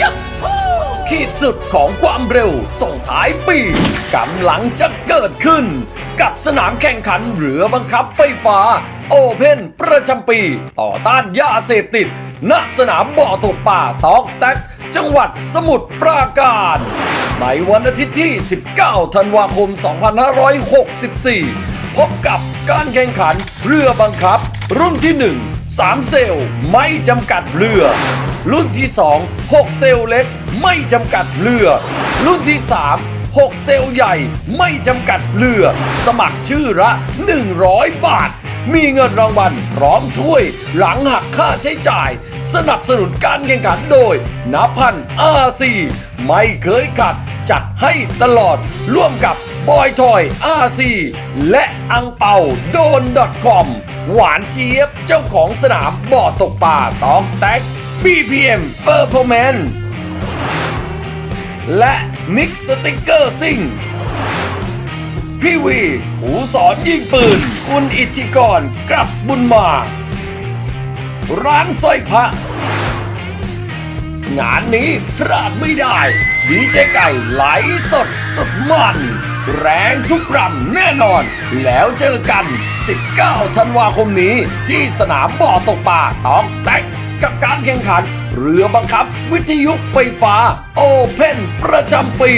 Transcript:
ยับขีดสุดของความเร็วส่งท้ายปีกำลังจะเกิดขึ้น กับสนามแข่งขันเรือบังคับไฟฟ้า โอเพนประจำปี ต่อต้านยาเสพติด ณสนามบ่อตกป่าตอกแตกจังหวัดสมุทรปราการ ในวันอาทิตย์ที่ 19 ธันวาคม 2564 พบกับการแข่งขันเรือบังคับรุ่นที่ 1 3 เซลล์ไม่จำกัดเรือ รุ่นที่ 2 6 เซลล์เล็ก ไม่จำกัดเรือ รุ่นที่ 3 6 เซลล์ใหญ่ไม่จำกัดเรือ สมัครชื่อละ 100 บาท มีเงินรางวัลพร้อมถ้วยหลังหักค่าใช้จ่าย สนับสนุนการแข่งขันโดยนพันอาซีไม่เคยขัดจัดให้ตลอดร่วมกับบอยทอยอาซีและอังเปาโดน .com หวานเจี๊ยบเจ้าของสนามบ่อตกปลาตอกแตก BPM f e r p o r m a n และมิกสติกเกอร์ซิงพี่วีหูสอนยิงปืน คุณอิทธิกรกลับบุญมา ร้านสร้อยพระ งานนี้พลาดไม่ได้ ดีเจไก่ไหลสดสุดมัน แรงทุกรำแน่นอน แล้วเจอกัน 19 ธันวาคมนี้ที่สนามบ่อตกปลาตอกแตกกับการแข่งขัน เรือบังคับ วิทยุไฟฟ้า โอเพนประจำปี